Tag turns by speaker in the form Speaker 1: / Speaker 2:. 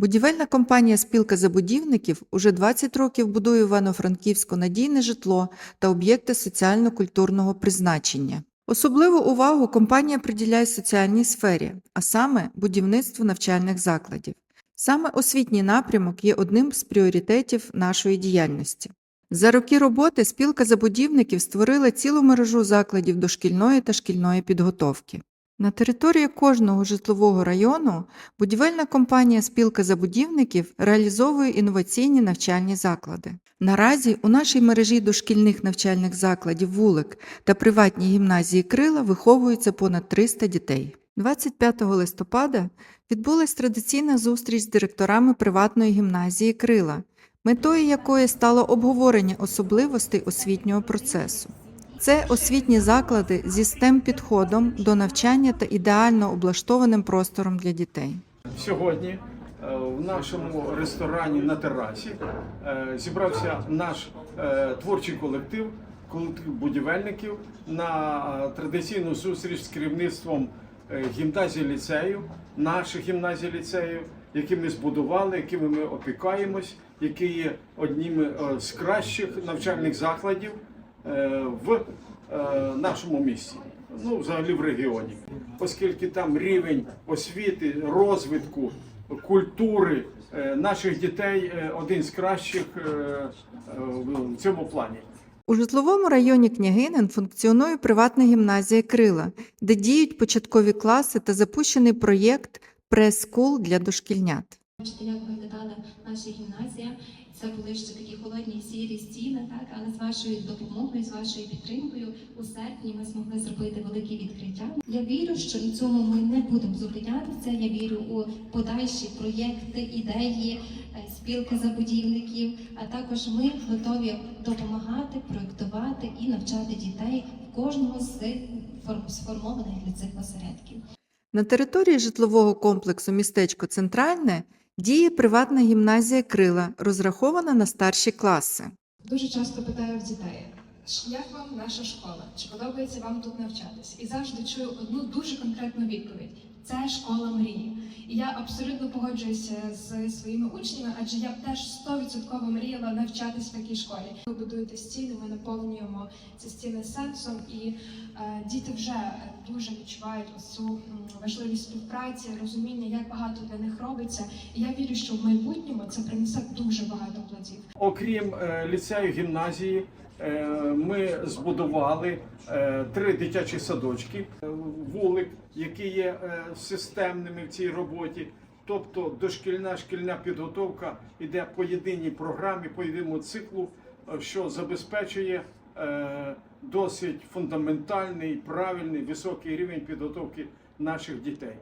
Speaker 1: Будівельна компанія Спілка забудівників уже 20 років будує Івано-Франківську надійне житло та об'єкти соціально-культурного призначення. Особливу увагу компанія приділяє соціальній сфері, а саме будівництву навчальних закладів. Саме освітній напрямок є одним з пріоритетів нашої діяльності. За роки роботи спілка забудівників створила цілу мережу закладів дошкільної та шкільної підготовки. На території кожного житлового району будівельна компанія Спілка забудівників реалізовує інноваційні навчальні заклади. Наразі у нашій мережі дошкільних навчальних закладів вулик та приватній гімназії Крила виховується понад 300 дітей. 25 листопада відбулась традиційна зустріч з директорами приватної гімназії Крила, метою якої стало обговорення особливостей освітнього процесу. Це освітні заклади зі STEM підходом до навчання та ідеально облаштованим простором для дітей.
Speaker 2: Сьогодні е, в нашому ресторані на терасі е, зібрався наш е, творчий колектив, колектив будівельників на традиційну зустріч з керівництвом гімназії ліцею, наших гімназій ліцеїв, які ми збудували, якими ми опікаємось, які є одніми е, з кращих навчальних закладів в е, нашому місті, ну взагалі в регіоні, оскільки там рівень освіти, розвитку, культури е, наших дітей е, один з кращих е, е, в цьому плані.
Speaker 1: У житловому районі Княгинин функціонує приватна гімназія Крила, де діють початкові класи та запущений проєкт «Прес-скул» для дошкільнят.
Speaker 3: Бачите, як виглядала наша гімназія. Це були ще такі холодні сірі стіни, так але з вашою допомогою, з вашою підтримкою у серпні ми змогли зробити велике відкриття. Я вірю, що на цьому ми не будемо зупинятися. Я вірю у подальші проєкти, ідеї, е, спілки забудівників. А також ми готові допомагати, проєктувати і навчати дітей в кожному з сформованих для цих осередків.
Speaker 1: На території житлового комплексу містечко Центральне діє приватна гімназія Крила, розрахована на старші класи.
Speaker 4: Дуже часто питаю дітей, «Ш- як вам наша школа? Чи подобається вам тут навчатись? І завжди чую одну дуже конкретну відповідь: це школа мрії. І я абсолютно погоджуюся з своїми учнями, адже я б теж 100% мріяла навчатись в такій школі. Ви будуєте стіни, ми наповнюємо ці стіни сенсом, і е, діти вже дуже відчувають цю важливість співпраці, розуміння, як багато для них робиться. І я вірю, що в майбутньому це принесе дуже багато плодів.
Speaker 2: Окрім е, ліцею гімназії, ми збудували е, три дитячі садочки, е, вулик, які є е, системними в цій роботі. Тобто дошкільна шкільна підготовка йде по єдиній програмі, по єдиному циклу, е, що забезпечує е, досить фундаментальний, правильний, високий рівень підготовки наших дітей.